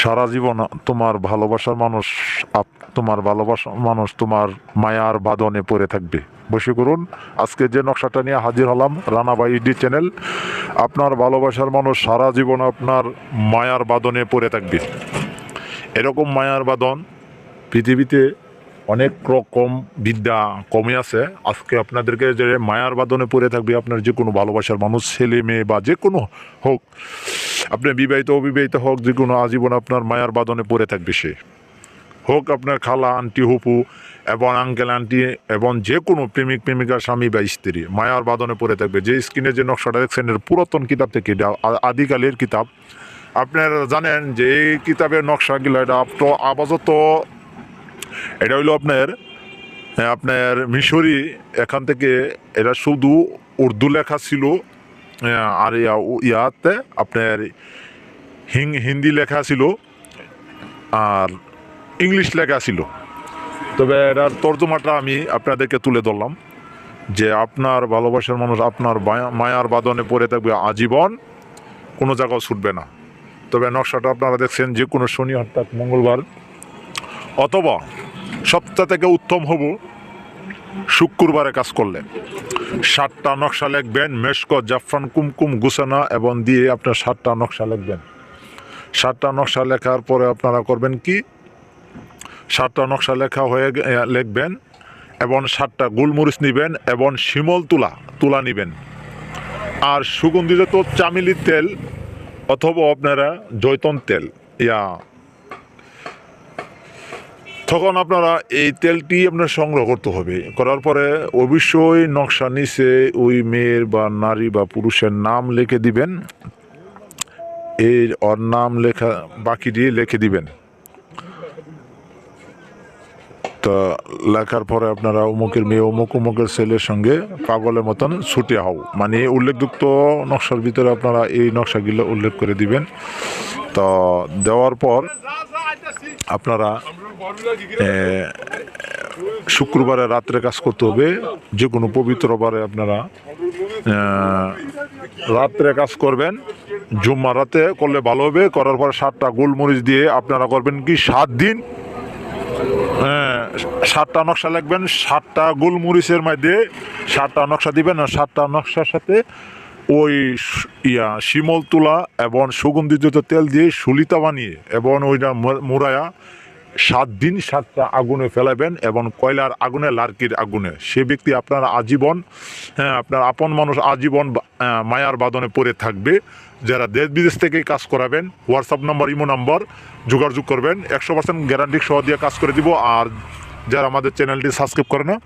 সারা জীবন তোমার ভালোবাসার মানুষ তোমার ভালোবাসার মানুষ তোমার মায়ার বাদনে পড়ে থাকবে। বসে করুন, আজকে যে নকশাটা নিয়ে হাজির হলাম রানাবাই ডি চ্যানেল, আপনার ভালোবাসার মানুষ সারা জীবন আপনার মায়ার বাদনে পড়ে থাকবে। এরকম মায়ার বাদন পৃথিবীতে অনেক রকম বিদ্যা কমে আছে। আজকে আপনাদেরকে যে মায়ার বাদনে পড়ে থাকবে আপনার যে কোনো ভালোবাসার মানুষ, ছেলে, মেয়ে বা যে কোনো হোক, আপনি বিবাহিত, অবিবাহিত হোক যে কোনো আজীবন আপনার মায়ার বাদনে পড়ে থাকবে সে। হোক আপনার খালা, আন্টি হুপু এবং আঙ্কেল, আন্টি এবং যে কোনো প্রেমিক, প্রেমিকা, স্বামী বা স্ত্রী, মায়ার বাদনে পড়ে থাকবে। যে স্ক্রিনে যে নকশাটা দেখছেন, এর পুরাতন কিতাব থেকে আদিকালের কিতাব। আপনারা জানেন যে এই কিতাবের নকশাগুলো এটা আপ তো আপাতত এটা হইল আপনার হ্যাঁ, আপনার মিশরি এখান থেকে এটা শুধু উর্দু লেখা ছিল আহ, আর ইয়া- ইয়াতে আপনার হিং হিন্দি লেখা ছিল আর ইংলিশ লেখা ছিল। তবে এটার তর্জমাটা আমি আপনাদেরকে তুলে ধরলাম যে আপনার ভালোবাসার মানুষ আপনার মায়ার বাদনে পড়ে থাকবে আজীবন কোনো জায়গাও ছুটবে না। তবে নকশাটা আপনারা দেখছেন যে কোনো শনি অর্থাৎ মঙ্গলবার অথবা সপ্তাহ থেকে উত্তম হব শুক্রবারে কাজ করলে সাতটা নকশা লিখবেন, মেশক, জাফরান, কুমকুম গুসানা এবং দিয়ে আপনার সাতটা নকশা লিখবেন। সাতটা নকশা লেখার পরে আপনারা করবেন কি? সাতটা নকশা লেখা হয়ে লিখবেন এবং সাতটা গোলমরিচ নেবেন এবং শিমল তুলা তুলা নেবেন। আর সুগন্ধিজাত চামিলি তেল অথবা আপনারা জৈতন তেল, ইয়া তখন আপনারা এই তেলটি আপনার সংগ্রহ করতে হবে। করার পরে অবশ্যই নকশা নিচে ওই মেয়ের বা নারী বা পুরুষের নাম লিখে দিবেন। এর ওর নাম লেখা বাকি দিয়ে লিখে দিবেন। তা লেখার পরে আপনারা অমুকের মেয়ে, অমুক, অমুকের ছেলের সঙ্গে পাগলের মতন ছুটে হও। মানে উল্লেখযুক্ত নকশার ভিতরে আপনারা এই নকশাগুলো উল্লেখ করে দিবেন। তো দেওয়ার পর আপনারা শুক্রবারে রাত্রে কাজ করতে হবে। যে কোনো পবিত্র বারে আপনারা রাত্রে কাজ করবেন। জুম্মা রাতে করলে ভালো হবে। করার পর সাতটা গোলমরিচ দিয়ে আপনারা করবেন কি? সাত দিন সাতটা নকশা লাগবেন। সাতটা গোলমরিচের মধ্যে সাতটা নকশা দিবেন আর সাতটা নকশার সাথে ওই ইয়া শিমল তুলা এবং সুগন্ধিযুক্ত তেল দিয়ে সুলিতা বানিয়ে এবং ওইটা ম- মুড়ায়া সাত দিন সাতটা আগুনে ফেলাবেন এবং কয়লার আগুনে, লার্কির আগুনে। সে ব্যক্তি আপনার আজীবন হ্যাঁ আপনার আপন মানুষ আজীবন মায়ার বাদনে পড়ে থাকবে। যারা দেশ বিদেশ থেকে কাজ করাবেন, হোয়াটসঅ্যাপ নম্বর, ইমো নম্বর, যোগাযোগ করবেন। একশো পার্সেন্ট গ্যারান্টি সহ দিয়ে কাজ করে দিব। আর যারা আমাদের চ্যানেলটি সাবস্ক্রাইব করে না